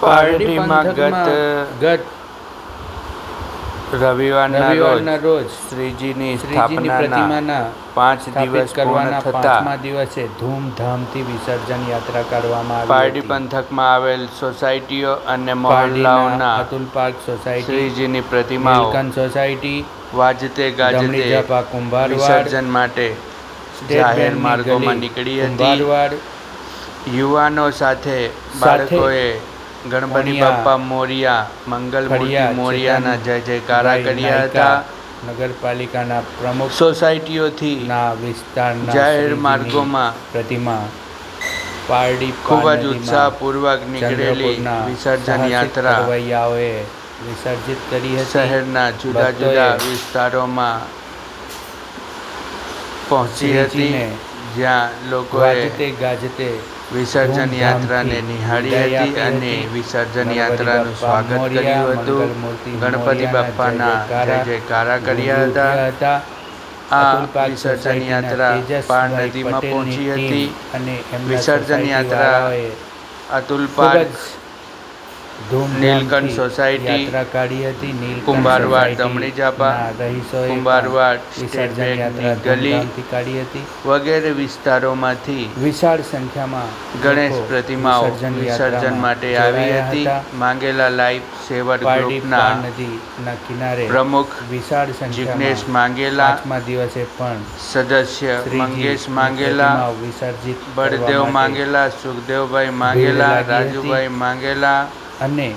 પારડીમાં ગત ગત રવિવારના રવિવારના રોજ રોજ શ્રીજીની શ્રીજીની સ્થાપનાના પાંચ દિવસ કરવાના પાંચમા દિવસે ધૂમધામથી વિસર્જન યાત્રા કાઢવામાં આવી હતી. પંથકમાં આવેલ સોસાયટીઓ અને મહોલ્લાઓના અતુલ પાર્ક સોસાયટી શ્રીજીની પ્રતિમાઓ સોસાયટી વાજતે ગાજતે વિસર્જન માટે જાહેર માર્ગોમાં નીકળી હતી. યુવાનો સાથે બાળકોએ ગણપતિ બાપ્પા મોરિયા મંગલમૂર્તિ મોરિયાના જય જયકારા કર્યા હતા. નગરપાલિકાના પ્રમુખ સોસાયટીઓથી ના વિસ્તારના જાહેર માર્ગોમાં પ્રતિમા પારડી ખૂબ જ ઉત્સાહપૂર્વક નીકળેલી વિસર્જન યાત્રા તરવૈયાઓએ વિસર્જિત કરી હતી. શહેરના જુદા જુદા વિસ્તારોમાં પહોંચી હતી જ્યાં લોકોએ ગાજતે ગાજતે વિસર્જન યાત્રાને નિહાળી હતી અને વિસર્જન યાત્રાનું સ્વાગત કર્યું હતું. ગણપતિ બાપ્પાના જય જયકારા કર્યા હતા. આ વિસર્જન યાત્રા પાર નદીમાં પહોંચી હતી. અને વિસર્જન યાત્રા અતુલ પાર્ક નીલકંઠ સોસાયટી, યાત્રા કાઢી હતી. નીલ કુંભારવાડ, દમણી ઝાપા કુંભારવાડ, સ્ટેટ બેંકની ગલી, કાઢી હતી. વગેરે વિસ્તારોમાંથી વિશાળ સંખ્યામાં ગણેશ પ્રતિમાઓ વિસર્જન માટે આવી હતી. માંગેલા લાઈફ સેવર ગ્રુપના નદીના કિનારે પ્રમુખ વિશાળ જિગ્નેશ માંગેલા દિવસે પણ સદસ્ય મંગેશ માંગેલા વિસર્જિત બળદેવ માંગેલા સુખદેવભાઈ માંગેલા રાજુભાઈ માંગેલા અને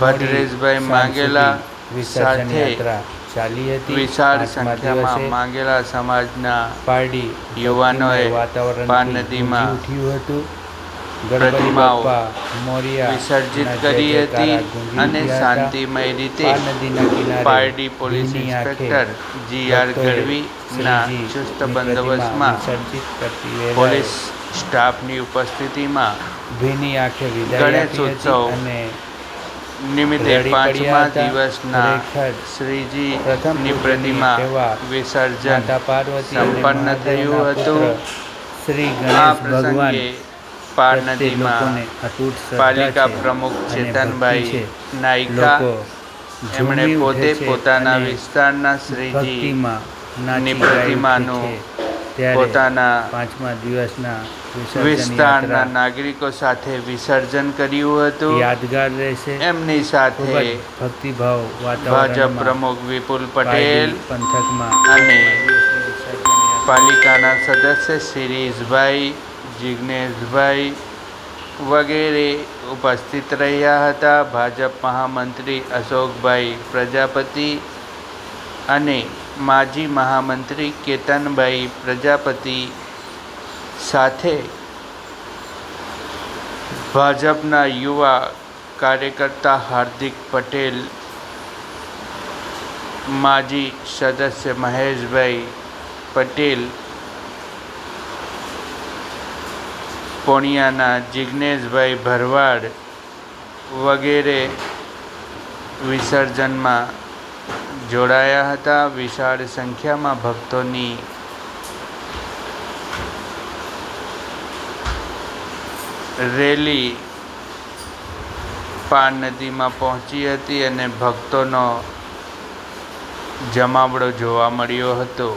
ભદ્રેશભાઈ માંગેલા વિસર્જન યાત્રા ચાલી હતી. વિશાળ સંખ્યામાં માંગેલા સમાજના પારડી યુવાનોએ વાતાવરણ પાર નદીમાં ઉઠ્યું હતું. પ્રતિમાઓ વિસર્જિત કરી હતી અને શાંતિમય રીતે Pardi police inspector G R ગઢવીના ચુસ્ત બંદોબસ્તમાં પોલીસ સ્ટાફની ઉપસ્થિતિમાં ભીની આંખે વિદાય ગણેશ ઉત્સવ અને નિમિત્તે પાંચમા દિવસના શ્રીજીની પ્રતિમા વિસર્જન સંપન્ન થયું હતું. શ્રી આ ગણેશ ભગવાન પ્રસંગે પાર નદીમાં પાલિકા પ્રમુખ ચેતનભાઈ. નાયકા એમણે પોતે પોતાના વિસ્તારના શ્રીજી ભક્તિમાં નાચી ની પ્રતિમાનું પોતાના પાંચમા દિવસના વિસ્તારના નાગરિકો સાથે વિસર્જન કર્યું હતું. યાદગાર રહેશે. એમની સાથે ભક્તિભાવ ભાજપ પ્રમુખ વિપુલ પટેલ પંથકમાં. અને પાલિકાના સદસ્ય શિરીષભાઈ જિજ્ઞેશભાઈ વગેરે ઉપસ્થિત રહ્યા હતા. ભાજપ મહામંત્રી અશોકભાઈ પ્રજાપતિ અને માજી મહામંત્રી કેતનભાઈ પ્રજાપતિ સાથે ભાજપના યુવા કાર્યકર્તા હાર્દિક પટેલ, માજી સદસ્ય મહેશભાઈ પટેલ, પોણિયાના જિજ્ઞેશભાઈ ભરવાડ વગેરે વિસર્જનમાં જોડાયા હતા. વિશાળ સંખ્યામાં ભક્તોની રેલી પાર નદીમાં પહોંચી હતી અને ભક્તોનો જમાવડો જોવા મળ્યો હતો.